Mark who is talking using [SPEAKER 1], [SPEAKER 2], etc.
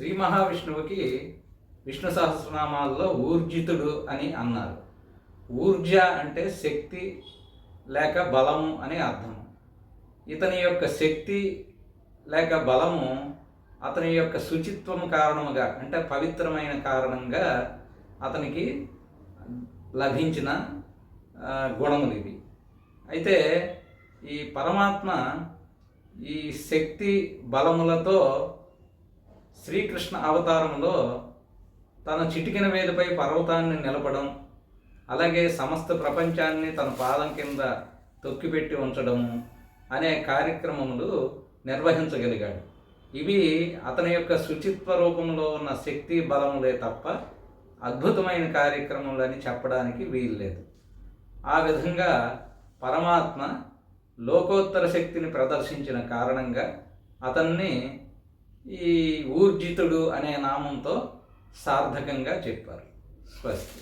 [SPEAKER 1] శ్రీ మహావిష్ణువుకి విష్ణు సహస్రనామాల్లో ఊర్జితుడు అని అన్నారు. ఊర్జ అంటే శక్తి లేక బలము అని అర్థం. ఇతని యొక్క శక్తి లేక బలము అతని యొక్క శుచిత్వం కారణముగా అంటే పవిత్రమైన కారణంగా అతనికి లభించిన గుణములు ఇవి. అయితే ఈ పరమాత్మ ఈ శక్తి బలములతో శ్రీకృష్ణ అవతారంలో తన చిటికిన మీదపై పర్వతాన్ని నిలపడం అలాగే సమస్త ప్రపంచాన్ని తన పాదం కింద తొక్కిపెట్టి ఉంచడము అనే కార్యక్రమములు నిర్వహించగలిగాడు. ఇవి అతని యొక్క శుచిత్వ రూపంలో ఉన్న శక్తి బలములే తప్ప అద్భుతమైన కార్యక్రమములని చెప్పడానికి వీల్లేదు. ఆ విధంగా పరమాత్మ లోకోత్తర శక్తిని ప్రదర్శించిన కారణంగా అతన్ని ఈ ఊర్జితుడు అనే నామంతో సార్థకంగా చెప్పారు. స్వస్తి